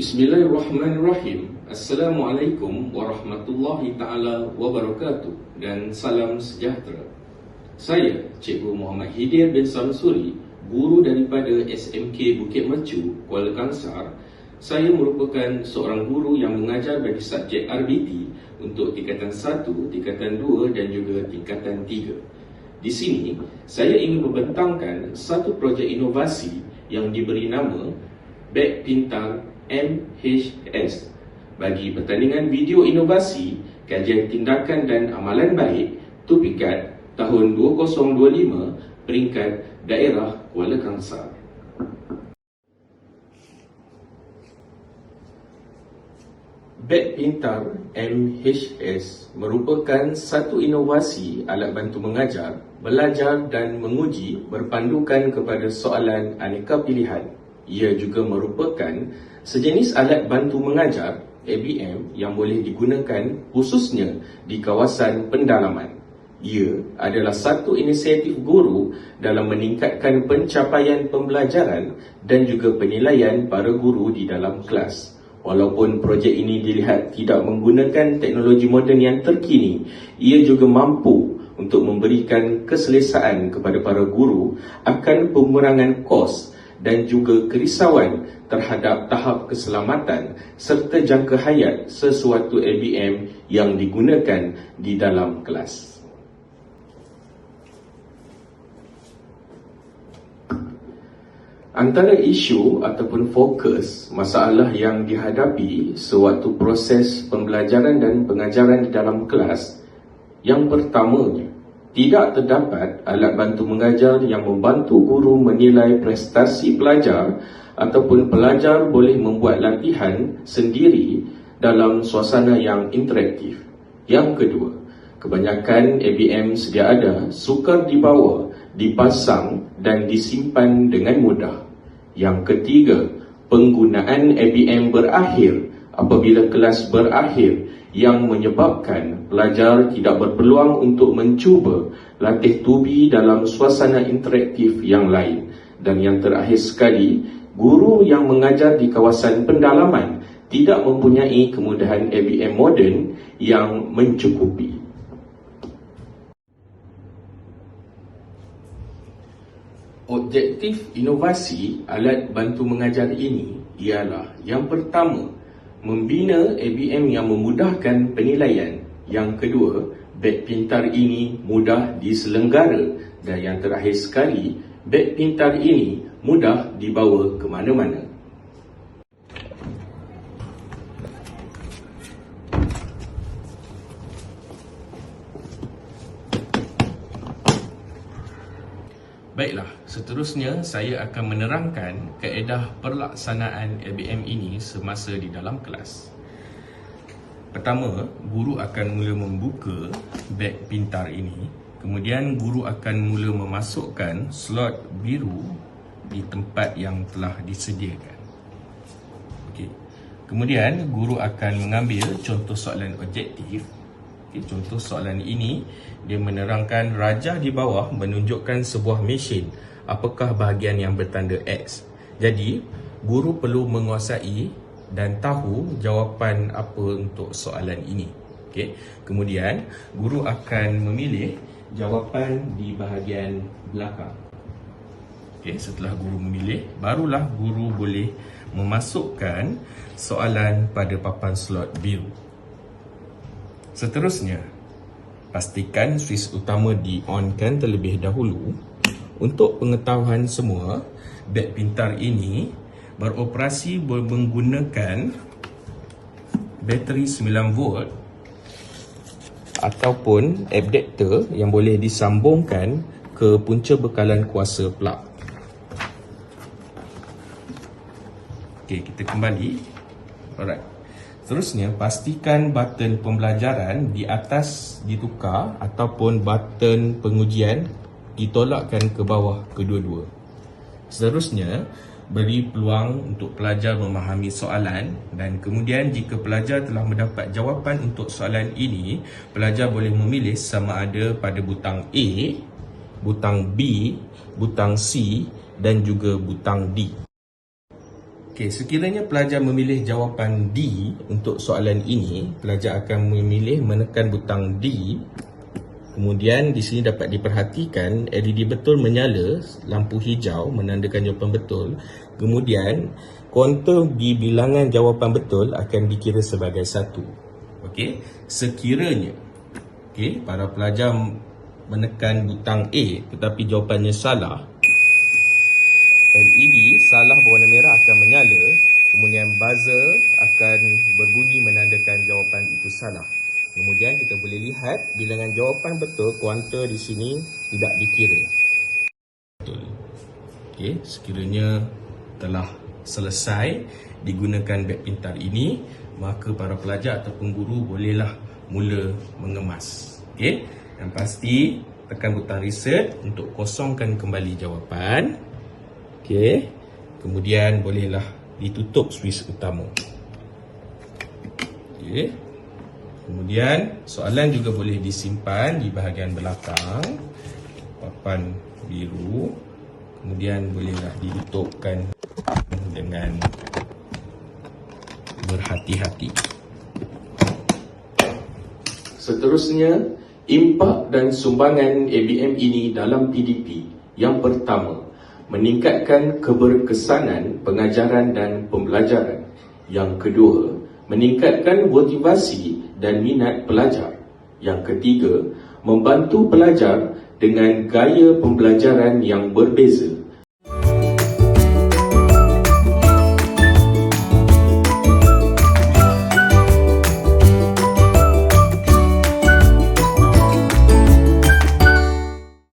Bismillahirrahmanirrahim. Assalamualaikum warahmatullahi taala wabarakatuh dan salam sejahtera. Saya Cikgu Muhammad Hidir bin Samsuri, guru daripada SMK Bukit Mercu, Kuala Kangsar. Saya merupakan seorang guru yang mengajar bagi subjek RBT untuk tingkatan 1, tingkatan 2 dan juga tingkatan 3. Di sini, saya ingin membentangkan satu projek inovasi yang diberi nama Beg Pintar MHS bagi pertandingan video inovasi kajian tindakan dan amalan baik Tupikat tahun 2025 peringkat daerah Kuala Kangsar. Beg Pintar MHS merupakan satu inovasi alat bantu mengajar, belajar dan menguji berpandukan kepada soalan aneka pilihan. Ia juga merupakan sejenis alat bantu mengajar ABM yang boleh digunakan khususnya di kawasan pendalaman. Ia adalah satu inisiatif guru dalam meningkatkan pencapaian pembelajaran dan juga penilaian para guru di dalam kelas. Walaupun projek ini dilihat tidak menggunakan teknologi moden yang terkini, ia juga mampu untuk memberikan keselesaan kepada para guru akan pengurangan kos dan juga kerisauan terhadap tahap keselamatan serta jangka hayat sesuatu ABM yang digunakan di dalam kelas. Antara isu ataupun fokus masalah yang dihadapi sewaktu proses pembelajaran dan pengajaran di dalam kelas yang pertamanya, tidak terdapat alat bantu mengajar yang membantu guru menilai prestasi pelajar ataupun pelajar boleh membuat latihan sendiri dalam suasana yang interaktif. Yang kedua, kebanyakan ABM sedia ada sukar dibawa dipasang dan disimpan dengan mudah. Yang ketiga, penggunaan ABM berakhir apabila kelas berakhir yang menyebabkan pelajar tidak berpeluang untuk mencuba latih tubi dalam suasana interaktif yang lain. Dan yang terakhir sekali, guru yang mengajar di kawasan pendalaman tidak mempunyai kemudahan ABM moden yang mencukupi. Objektif inovasi alat bantu mengajar ini ialah yang pertama, membina ABM yang memudahkan penilaian. Yang kedua, beg pintar ini mudah diselenggara. Dan yang terakhir sekali, beg pintar ini mudah dibawa ke mana-mana. Seterusnya saya akan menerangkan kaedah perlaksanaan LBM ini semasa di dalam kelas. Pertama, guru akan mula membuka beg pintar ini. Kemudian guru akan mula memasukkan slot biru di tempat yang telah disediakan. Okey. Kemudian guru akan mengambil contoh soalan objektif Okay, contoh soalan ini dia menerangkan rajah di bawah menunjukkan sebuah mesin apakah bahagian yang bertanda X. Jadi, guru perlu menguasai dan tahu jawapan apa untuk soalan ini. Okay. Kemudian, guru akan memilih jawapan di bahagian belakang. Okay, setelah guru memilih, barulah guru boleh memasukkan soalan pada papan slot biru. Seterusnya, pastikan switch utama di-onkan terlebih dahulu. Untuk pengetahuan semua, beg pintar ini beroperasi menggunakan bateri 9 volt ataupun adapter yang boleh disambungkan ke punca bekalan kuasa plug. Okey, kita kembali. Alright. Seterusnya, pastikan button pembelajaran di atas ditukar ataupun button pengujian ditolakkan ke bawah kedua-dua. Seterusnya, beri peluang untuk pelajar memahami soalan dan kemudian jika pelajar telah mendapat jawapan untuk soalan ini, pelajar boleh memilih sama ada pada butang A, butang B, butang C dan juga butang D. Okey, sekiranya pelajar memilih jawapan D untuk soalan ini, pelajar akan memilih menekan butang D. Kemudian di sini dapat diperhatikan LED betul menyala, lampu hijau menandakan jawapan betul. Kemudian kuantum di bilangan jawapan betul akan dikira sebagai satu. Okey, sekiranya okey, para pelajar menekan butang A tetapi jawapannya salah, LED salah berwarna merah akan menyala, kemudian buzzer akan berbunyi menandakan jawapan itu salah. Kemudian kita boleh lihat bilangan jawapan betul kuanta di sini tidak dikira. Betul. Okey, sekiranya telah selesai digunakan beg pintar ini, maka para pelajar ataupun guru bolehlah mula mengemas. Okey, yang pasti tekan butang reset untuk kosongkan kembali jawapan. Okey. Kemudian bolehlah ditutup switch utama. Okey. Kemudian soalan juga boleh disimpan di bahagian belakang papan biru. Kemudian bolehlah ditutupkan dengan berhati-hati. Seterusnya, impak dan sumbangan ABM ini dalam PDP. Yang pertama, meningkatkan keberkesanan pengajaran dan pembelajaran. Yang kedua, meningkatkan motivasi dan minat pelajar. Yang ketiga, membantu pelajar dengan gaya pembelajaran yang berbeza.